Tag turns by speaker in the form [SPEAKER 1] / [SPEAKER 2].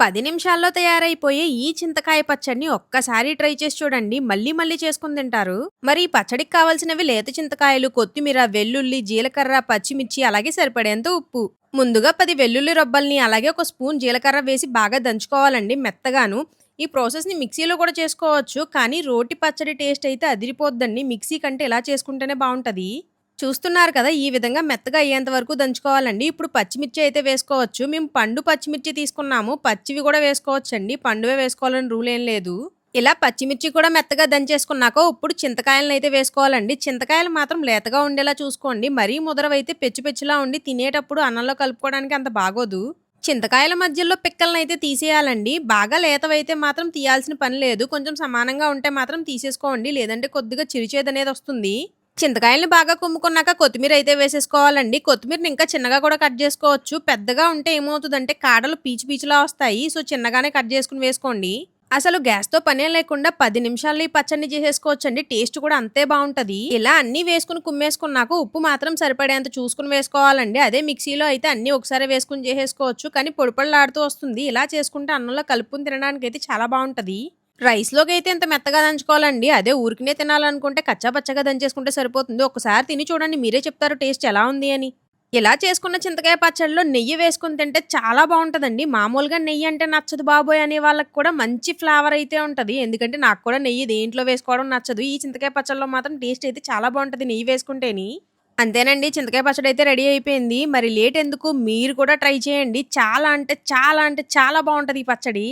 [SPEAKER 1] పది నిమిషాల్లో తయారైపోయే ఈ చింతకాయ పచ్చడిని ఒక్కసారి ట్రై చేసి చూడండి. మళ్ళీ మళ్ళీ చేసుకుని తింటారు. మరి ఈ పచ్చడికి కావాల్సినవి లేత చింతకాయలు కొత్తిమీర వెల్లుల్లి జీలకర్ర పచ్చిమిర్చి అలాగే సరిపడేంత ఉప్పు. ముందుగా పది వెల్లుల్లి రొబ్బల్ని అలాగే ఒక స్పూన్ జీలకర్ర వేసి బాగా దంచుకోవాలండి మెత్తగాను. ఈ ప్రాసెస్ని మిక్సీలో కూడా చేసుకోవచ్చు. కానీ రోటి పచ్చడి టేస్ట్ అయితే అదిరిపోద్దండి. మిక్సీ కంటే ఇలా చేసుకుంటేనే బాగుంటుంది. చూస్తున్నారు కదా ఈ విధంగా మెత్తగా అయ్యేంత వరకు దంచుకోవాలండి. ఇప్పుడు పచ్చిమిర్చి అయితే వేసుకోవచ్చు. మేము పండు పచ్చిమిర్చి తీసుకున్నాము. పచ్చివి కూడా వేసుకోవచ్చండి. పండువే వేసుకోవాలని రూల్ ఏం లేదు. ఇలా పచ్చిమిర్చి కూడా మెత్తగా దంచేసుకున్నాక ఇప్పుడు చింతకాయలను అయితే వేసుకోవాలండి. చింతకాయలు మాత్రం లేతగా ఉండేలా చూసుకోండి. మరీ ముదరవైతే పెచ్చు పెచ్చులా ఉండి తినేటప్పుడు అన్నంలో కలుపుకోవడానికి అంత బాగోదు. చింతకాయల మధ్యలో పిక్కలను అయితే తీసేయాలండి. బాగా లేతవైతే మాత్రం తీయాల్సిన పని లేదు. కొంచెం సమానంగా ఉంటే మాత్రం తీసేసుకోండి. లేదంటే కొద్దిగా చిరుచేదనేది వస్తుంది. చింతకాయలను బాగా కుమ్ముకున్నాక కొత్తిమీర అయితే వేసేసుకోవాలండి. కొత్తిమీరని ఇంకా చిన్నగా కూడా కట్ చేసుకోవచ్చు. పెద్దగా ఉంటే ఏమవుతుందంటే కాడలు పీచు పీచులా వస్తాయి. సో చిన్నగానే కట్ చేసుకుని వేసుకోండి. అసలు గ్యాస్తో పనే లేకుండా పది నిమిషాల్లో ఈ పచ్చడిని చేసేసుకోవచ్చండి. టేస్ట్ కూడా అంతే బాగుంటుంది. ఇలా అన్ని వేసుకుని కుమ్మేసుకున్నాక ఉప్పు మాత్రం సరిపడేంత చూసుకుని వేసుకోవాలండి. అదే మిక్సీలో అయితే అన్ని ఒకసారి వేసుకుని చేసేసుకోవచ్చు. కానీ పొడిపొడలాడుతూ వస్తుంది. ఇలా చేసుకుంటే అన్నంలో కలుపుకుని తినడానికి అయితే చాలా బాగుంటుంది. రైస్లోకి అయితే ఇంత మెత్తగా దంచుకోవాలండి. అదే ఊరికినే తినాలనుకుంటే కచ్చా పచ్చగా దంచేసుకుంటే సరిపోతుంది. ఒకసారి తిని చూడండి మీరే చెప్తారు టేస్ట్ ఎలా ఉంది అని. ఇలా చేసుకున్న చింతకాయ పచ్చడిలో నెయ్యి వేసుకుని తింటే చాలా బాగుంటుందండి. మామూలుగా నెయ్యి అంటే నచ్చదు బాబోయ్ అనే వాళ్ళకి కూడా మంచి ఫ్లేవర్ అయితే ఉంటుంది. ఎందుకంటే నాకు కూడా నెయ్యి దేంట్లో వేసుకోవడం నచ్చదు. ఈ చింతకాయ పచ్చడిలో మాత్రం టేస్ట్ అయితే చాలా బాగుంటుంది నెయ్యి వేసుకుంటేని. అంతేనండి చింతకాయ పచ్చడి అయితే రెడీ అయిపోయింది. మరి లేట్ ఎందుకు? మీరు కూడా ట్రై చేయండి. చాలా అంటే చాలా అంటే చాలా బాగుంటుంది ఈ పచ్చడి.